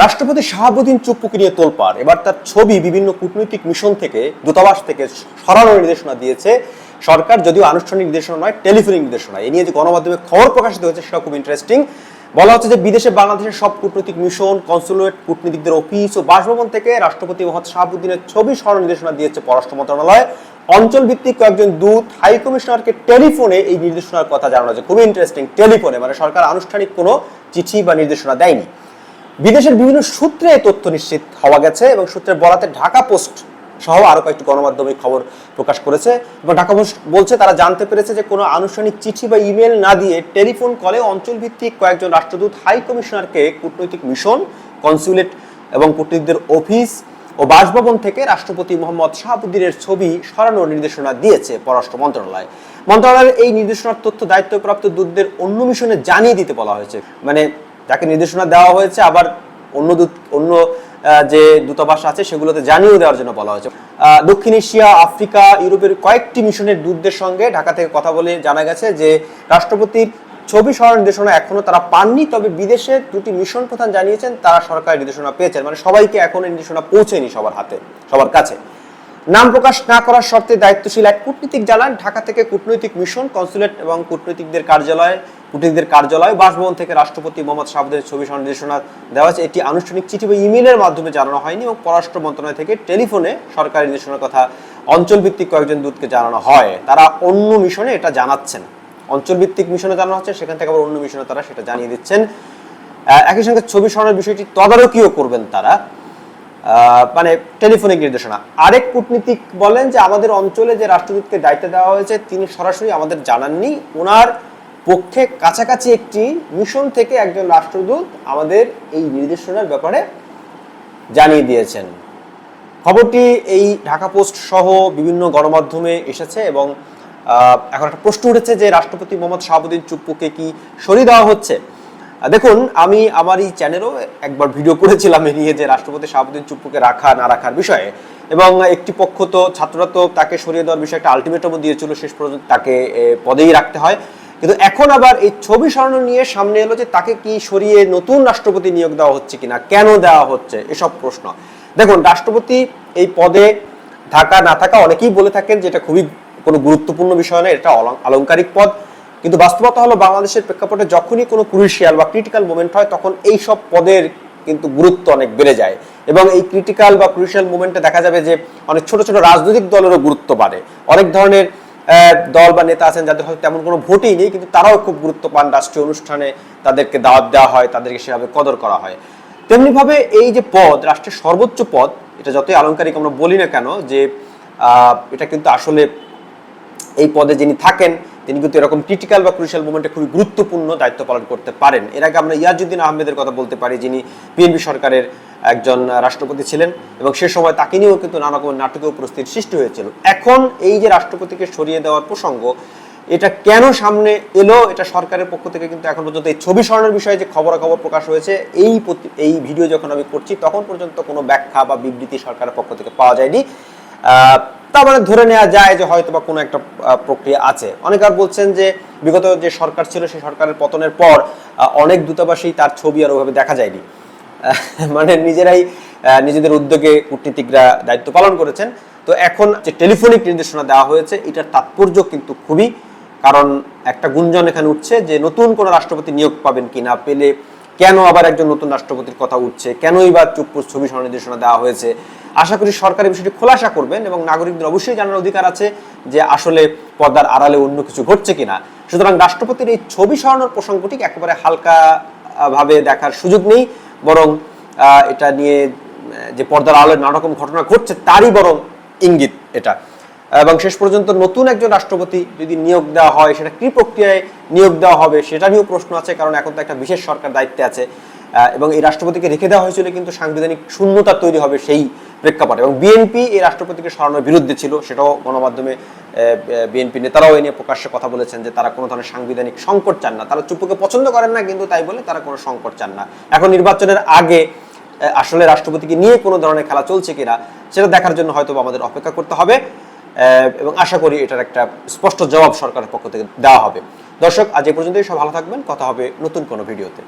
রাষ্ট্রপতি শাহাবুদ্দিন চুপ্পুকে নিয়ে তোলপাড়। এবার তার ছবি বিভিন্ন কূটনৈতিক মিশন থেকে, দূতাবাস থেকে সরানোর নির্দেশনা দিয়েছে। সরকার যদিও আনুষ্ঠানিক নির্দেশনা নয়, টেলিফোনিক নির্দেশনা এ নিয়ে যে গণমাধ্যমে খবর প্রকাশিত হয়েছে সেটা খুব ইন্টারেস্টিং বলা হচ্ছে যে বিদেশে বাংলাদেশের সব কূটনৈতিক মিশন কনসুলেট কূটনীতিকদের অফিস ও বাসভবন থেকে রাষ্ট্রপতি মোহাম্মদ শাহাবুদ্দিনের ছবি সরানোর নির্দেশনা দিয়েছে পররাষ্ট্র মন্ত্রণালয়। অঞ্চল ভিত্তিক কয়েকজন দূত হাই কমিশনারকে টেলিফোনে এই নির্দেশনার কথা জানানো হয়েছে। খুবই ইন্টারেস্টিং টেলিফোনে। মানে সরকার আনুষ্ঠানিক কোনো চিঠি বা নির্দেশনা দেয়নি। বিদেশের বিভিন্ন সূত্রে তথ্য নিশ্চিত হওয়া গেছে এবং সূত্রের বলাতে ঢাকা পোস্ট সহ আরও কয়েকটি গণমাধ্যমে খবর প্রকাশ করেছে এবং ঢাকা পোস্ট বলছে তারা জানতে পেরেছে যে কোনো আনুষ্ঠানিক চিঠি বা ইমেল না দিয়ে টেলিফোন কলে অঞ্চলভিত্তিক কয়েকজন রাষ্ট্রদূত, হাই কমিশনারকে কূটনৈতিক মিশন, কনসুলেট এবং কূটনীতিকদের অফিস ও বাসভবন থেকে রাষ্ট্রপতি মোহাম্মদ শাহাবুদ্দিনের ছবি সরানোর নির্দেশনা দিয়েছে পররাষ্ট্র মন্ত্রণালয়। মন্ত্রণালয়ের এই নির্দেশনার তথ্য দায়িত্বপ্রাপ্ত দূতদের অন্য মিশনে জানিয়ে দিতে বলা হয়েছে। মানে যাকে নির্দেশনা দেওয়া হয়েছে, আবার অন্য অন্য যে দূতাবাস আছে সেগুলোতে জানিয়ে দেওয়ার জন্য বলা হয়েছে। দক্ষিণ এশিয়া, আফ্রিকা, ইউরোপের কয়েকটি মিশনের দূতদের সঙ্গে ঢাকা থেকে কথা বলে জানা গেছে যে, রাষ্ট্রপতির ছবি সরানোর নির্দেশনা এখনও তারা পাননি, তবে বিদেশে দুটি মিশন প্রধান জানিয়েছেন, তারা সরকারি নির্দেশনা পেয়েছেন। মানে সবাইকে এখনও নির্দেশনা পৌঁছেনি সবার হাতে, সবার কাছে। নাম প্রকাশ না করার শর্তে দায়িত্বশীল এক কূটনীতিক জানান ঢাকা থেকে কূটনৈতিক মিশন, কনসুলেট এবং কূটনীতিকদের কার্যালয় কূটনীতিকদের কার্যালয়, বাসভবন থেকে রাষ্ট্রপতি মোহাম্মদ শাহাবুদ্দিনের ছবি নির্দেশনা দেওয়া হয়েছে। এটি আনুষ্ঠানিক চিঠি বা ইমেলের মাধ্যমে জানানো হয়নি এবং পররাষ্ট্র মন্ত্রণালয় থেকে টেলিফোনে সরকারি নির্দেশনার কথা অঞ্চলভিত্তিক কয়েকজন দূতকে জানানো হয়। তারা অন্য মিশনে এটা জানাচ্ছেন। অঞ্চলভিত্তিক মিশনে জানানো হচ্ছে, সেখান থেকে আবার অন্য মিশনে তারা সেটা জানিয়ে দিচ্ছেন। একই সঙ্গে ছবি সরানোর বিষয়টি তদারকিও করবেন তারা। মানে টেলিফোনিক নির্দেশনা। আরেক কূটনীতিক বলেন যে আমাদের অঞ্চলে যে রাষ্ট্রদূতকে দায়িত্ব দেওয়া হয়েছে, তিনি সরাসরি আমাদের জানাননি। ওনার পক্ষে কাছাকাছি একটি মিশন থেকে একজন রাষ্ট্রদূত আমাদের এই নির্দেশনার ব্যাপারে জানিয়ে দিয়েছেন। খবরটি এই ঢাকা পোস্ট সহ বিভিন্ন গণমাধ্যমে এসেছে এবং এখন একটা প্রশ্ন উঠেছে যে রাষ্ট্রপতি মোহাম্মদ শাহাবুদ্দিন চুপ্পুকে কি সরিয়ে দেওয়া হচ্ছে? দেখুন, আমি আমার এই চ্যানেলও একবার ভিডিও করেছিলাম এ নিয়ে যে রাষ্ট্রপতি শাহাবুদ্দিন চুপ্পুকে রাখা, না রাখার বিষয়ে। এবং একটি পক্ষ তো ছাত্ররা তো তাকে সরিয়ে দেওয়ার বিষয়ে একটা আলটিমেটামও দিয়েছিল, শেষ পর্যন্ত তাকে পদেই রাখতে হয়। কিন্তু এখন আবার এই ছবি সরানো নিয়ে সামনে এলো যে তাকে কি সরিয়ে নতুন রাষ্ট্রপতি নিয়োগ দেওয়া হচ্ছে কিনা, কেন দেওয়া হচ্ছে, এসব প্রশ্ন। দেখুন, রাষ্ট্রপতি এই পদে থাকা, না থাকা অনেকেই বলে থাকেন যে এটা খুবই কোনো গুরুত্বপূর্ণ বিষয় নয়, এটা আলংকারিক পদ। কিন্তু বাস্তবতা হলো বাংলাদেশের প্রেক্ষাপটে যখনই কোনো ক্রুশিয়াল বা ক্রিটিক্যাল মোমেন্ট হয়, তখন এই সব পদের কিন্তু গুরুত্ব অনেক বেড়ে যায়। এবং এই ক্রিটিক্যাল বা ক্রুশিয়াল মোমেন্টে দেখা যাবে যে অনেক ছোট ছোট রাজনৈতিক দলেরও গুরুত্ব বাড়ে। অনেক ধরনের দল বা নেতা আছেন যাদের হয়তো তেমন কোনো ভোটই নেই, কিন্তু তারাও খুব গুরুত্ব পান রাষ্ট্রীয় অনুষ্ঠানে, তাদেরকে দাওয়াত দেওয়া হয়, তাদেরকে সেভাবে কদর করা হয়। তেমনিভাবে এই যে পদ, রাষ্ট্রের সর্বোচ্চ পদ, এটা যতই আলংকারিক আমরা বলি না কেন, যে এটা কিন্তু আসলে এই পদে যিনি থাকেন, তিনি কিন্তু এরকম ক্রিটিক্যাল বা ক্রুশিয়াল মোমেন্টে খুবই গুরুত্বপূর্ণ দায়িত্ব পালন করতে পারেন। এর আগে আমরা ইয়াজুদ্দিন আহমেদের কথা বলতে পারি, যিনি বিএনপি সরকারের একজন রাষ্ট্রপতি ছিলেন এবং সে সময় তাকে নিয়েও কিন্তু নানা রকমের নাটকীয় পরিস্থিতির সৃষ্টি হয়েছিল। এখন এই যে রাষ্ট্রপতিকে সরিয়ে দেওয়ার প্রসঙ্গ, এটা কেন সামনে এলো? এটা সরকারের পক্ষ থেকে কিন্তু এখন পর্যন্ত এই ছবি সরানোর বিষয়ে যে খবরাখবর প্রকাশ হয়েছে, এই এই ভিডিও যখন আমি করছি, তখন পর্যন্ত কোনো ব্যাখ্যা বা বিবৃতি সরকারের পক্ষ থেকে পাওয়া যায়নি। তার মানে ধরে নেওয়া যায় যে হয়তো বা কোনো একটা প্রক্রিয়া আছে। অনেকে আর বলছেন যে বিগত যে সরকার ছিল, সেই সরকারের পতনের পর অনেক দূতাবাসেই তার ছবি আর ওভাবে দেখা যায়নি। মানে নিজেরাই নিজেদের উদ্যোগে কূটনীতিকরা দায়িত্ব পালন করেছেন। তো এখন যে টেলিফোনিক নির্দেশনা দেওয়া হয়েছে, এটার তাৎপর্য কিন্তু খুবই, কারণ একটা গুঞ্জন এখানে উঠছে যে নতুন কোনো রাষ্ট্রপতি নিয়োগ পাবেন কি না পেলে কেন আবার একজন নতুন রাষ্ট্রপতির কথা উঠছে? কেনই বা চুপ্পুর ছবি সরানোর নির্দেশনা দেওয়া হয়েছে? আশা করি সরকার এই বিষয়টি খোলাসা করবেন এবং নাগরিকদের অবশ্যই জানার অধিকার আছে যে আসলে পর্দার আড়ালে অন্য কিছু ঘটছে কিনা। সুতরাং রাষ্ট্রপতির এই ছবি সরানোর প্রসঙ্গটি একেবারে হালকা ভাবে দেখার সুযোগ নেই, বরং এটা নিয়ে, যে পর্দার আলোয় নানা রকম ঘটনা ঘটছে, তারই বরং ইঙ্গিত এটা। এবং শেষ পর্যন্ত নতুন একজন রাষ্ট্রপতি যদি নিয়োগ দেওয়া হয়, সেটা কি প্রক্রিয়ায় নিয়োগ দেওয়া হবে, সেটা নিয়েও প্রশ্ন আছে, কারণ এখন তো একটা বিশেষ সরকার দায়িত্বে আছে। এবং এই রাষ্ট্রপতিকে রেখে দেওয়া হয়েছিল, কিন্তু সাংবিধানিক শূন্যতা তৈরি হবে সেই প্রেক্ষাপটে। এবং বিএনপি এই রাষ্ট্রপতিকে সরানোর বিরুদ্ধে ছিল, সেটাও গণমাধ্যমে বিএনপি নেতারাও এ নিয়ে প্রকাশ্যে কথা বলেছেন যে তারা কোনো ধরনের সাংবিধানিক সংকট চান না। তারা চুপুকে পছন্দ করেন না, কিন্তু তাই বলে তারা কোনো সংকট চান না। এখন নির্বাচনের আগে আসলে রাষ্ট্রপতিকে নিয়ে কোনো ধরনের খেলা চলছে কিনা, সেটা দেখার জন্য হয়তো আমাদের অপেক্ষা করতে হবে। এবং আশা করি এটার একটা স্পষ্ট জবাব সরকারের পক্ষ থেকে দেওয়া হবে। দর্শক, আজ এ পর্যন্তই। সব ভালো থাকবেন। কথা হবে নতুন কোনো ভিডিওতে।